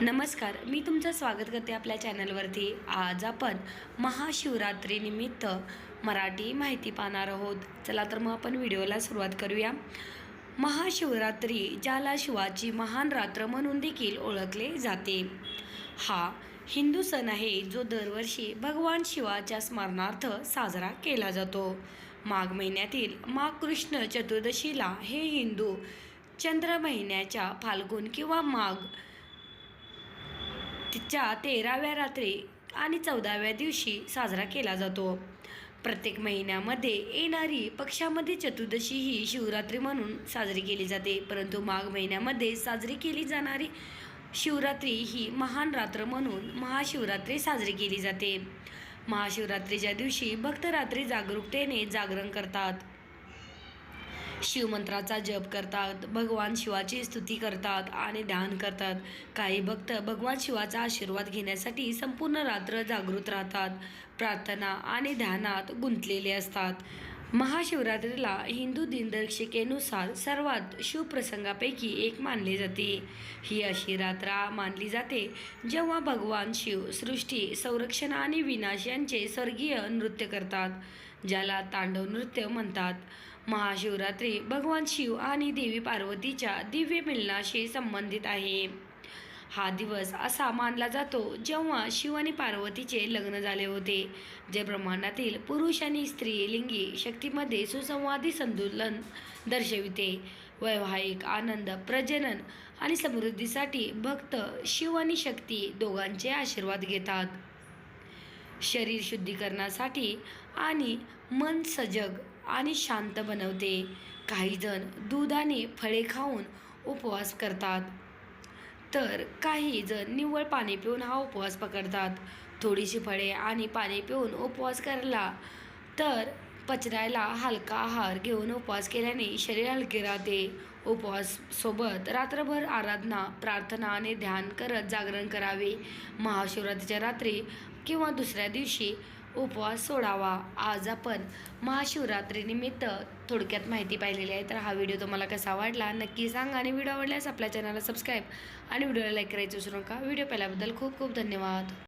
नमस्कार मी तुमचं स्वागत करते आपल्या चॅनलवरती. आज आपण महाशिवरात्रीनिमित्त मराठी माहिती पाहणार आहोत. चला तर मग आपण व्हिडिओला सुरुवात करूया. महाशिवरात्री ज्याला शिवाची महान रात्र म्हणून देखील ओळखले जाते. हा हिंदू सण आहे जो दरवर्षी भगवान शिवाच्या स्मरणार्थ साजरा केला जातो. माघ महिन्यातील माघ कृष्ण चतुर्दशीला हे हिंदू चंद्र महिन्याच्या फाल्गुन किंवा माघ तिच्या तेराव्या रात्री आणि चौदाव्या दिवशी साजरा केला जातो. प्रत्येक महिन्यामध्ये येणारी पक्षामध्ये चतुर्दशी ही शिवरात्री म्हणून साजरी केली जाते. परंतु माघ महिन्यामध्ये साजरी केली जाणारी शिवरात्री ही महान रात्र म्हणून महाशिवरात्री साजरी केली जाते. महाशिवरात्रीच्या दिवशी भक्त रात्री जागरूकतेने जागरण करतात. शिवमंत्राचा जप करतात भगवान शिवाची स्तुती करतात आणि ध्यान करतात. काही भक्त भगवान शिवाचा आशीर्वाद घेण्यासाठी संपूर्ण रात्र जागृत राहतात. प्रार्थना आणि ध्यानात गुंतलेले असतात. महाशिवरात्रीला हिंदू दिनदर्शिकेनुसार सर्वात शुभप्रसंगापैकी एक मानले जाते. ही अशी रात्र मानली जाते जेव्हा भगवान शिव सृष्टी संरक्षण आणि विनाश यांचे स्वर्गीय नृत्य करतात ज्याला तांडव नृत्य म्हणतात. महाशिवरात्री भगवान शिव आणि देवी पार्वतीच्या दिव्य मिलनाशी संबंधित आहे. हा दिवस असा मानला जातो जेव्हा शिव आणि पार्वतीचे लग्न झाले होते. जे ब्रह्मांडातील पुरुष आणि स्त्रीलिंगी शक्तीमध्ये सुसंवादी संतुलन दर्शविते. वैवाहिक आनंद प्रजनन आणि समृद्धीसाठी भक्त शिव आणि शक्ती दोघांचे आशीर्वाद घेतात. शरीर शुद्धीकरणासाठी आणि मन सजग आणि शांत बनवते. काही जण दूध आणि फळे खाऊन उपवास करतात. तर काही जण निव्वळ पाणी पिऊन हा उपवास पकडतात. थोडीशी फळे आणि पाणी पिऊन उपवास करला तर पचरायला हलका आहार घेऊन उपवास केल्याने शरीर हलके राहते. उपवास सोबत रात्रभर आराधना प्रार्थना आणि ध्यान करत जागरण करावे. महाशिवरात्रीच्या रात्री किंवा दुसऱ्या दिवशी उपवास सोडावा. आज आपण महाशिवरात्रीनिमित्त थोडक्यात माहिती पाहिलेली आहे. तर हा व्हिडिओ तुम्हाला कसा वाटला नक्की सांगा. आणि व्हिडिओ आवडल्यास आपल्या चॅनलला सबस्क्राईब आणि व्हिडिओला लाईक करायचं विसरू नका. व्हिडिओ पाहिल्याबद्दल खूप खूप धन्यवाद.